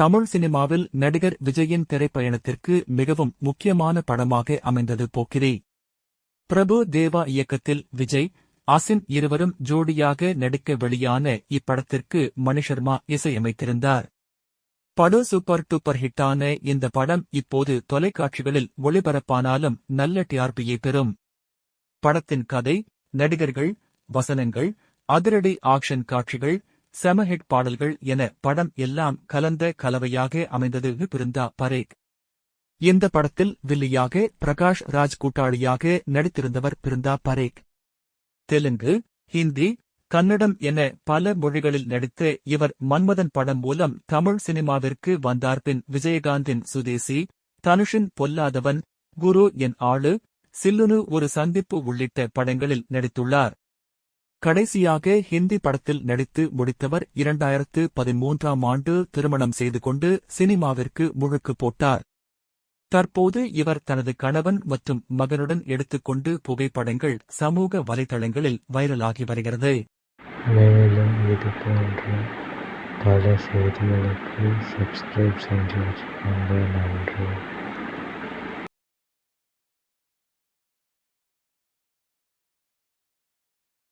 தமிழ் சினிமாவில் நடிகர் விஜயின் திரைப்பயணத்திற்கு மிகவும் முக்கியமான படமாக அமைந்தது போக்கிரி பிரபு தேவா இயக்கத்தில் விஜய் அசின் இருவரும் ஜோடியாக நடிக்க வெளியான இப்படத்திற்கு மணிஷர்மா இசையமைத்திருந்தார். படு சூப்பர் டூப்பர் ஹிட்டான இந்த படம் இப்போது தொலைக்காட்சிகளில் ஒளிபரப்பானாலும் நல்ல டிஆர்பியை பெறும். படத்தின் கதை நடிகர்கள் வசனங்கள் அதிரடி ஆக்ஷன் காட்சிகள் செம ஹிட் பாடல்கள் என படம் எல்லாம் கலந்த கலவையாக அமைந்தது. பிருந்தா பரேக். இந்த படத்தில் வில்லியாக பிரகாஷ் ராஜ் கூட்டாளியாக நடித்திருந்தவர் பிருந்தா பரேக். தெலுங்கு ஹிந்தி கன்னடம் என பல மொழிகளில் நடித்து இவர் மன்மதன் படம் மூலம் தமிழ் சினிமாவிற்கு வந்தார்பின் விஜயகாந்தின் சுதேசி தனுஷின் பொல்லாதவன் குரு என் ஆளு சில்லுனு ஒரு சந்திப்பு உள்ளிட்ட படங்களில் நடித்துள்ளார். கடைசியாக ஹிந்தி படத்தில் நடித்து முடித்தவர் இரண்டாயிரத்து பதிமூன்றாம் ஆண்டு திருமணம் செய்து கொண்டு சினிமாவிற்கு முழுக்கு போட்டார். தற்போது இவர் தனது கணவன் மற்றும் மகனுடன் எடுத்துக்கொண்டு புகைப்படங்கள் சமூக வலைதளங்களில் வைரலாகி வருகிறது. மேலும் இது போன்ற பல செய்திகளுக்கு சப்ஸ்கிரைப் செஞ்சு வச்சுக்கோங்க.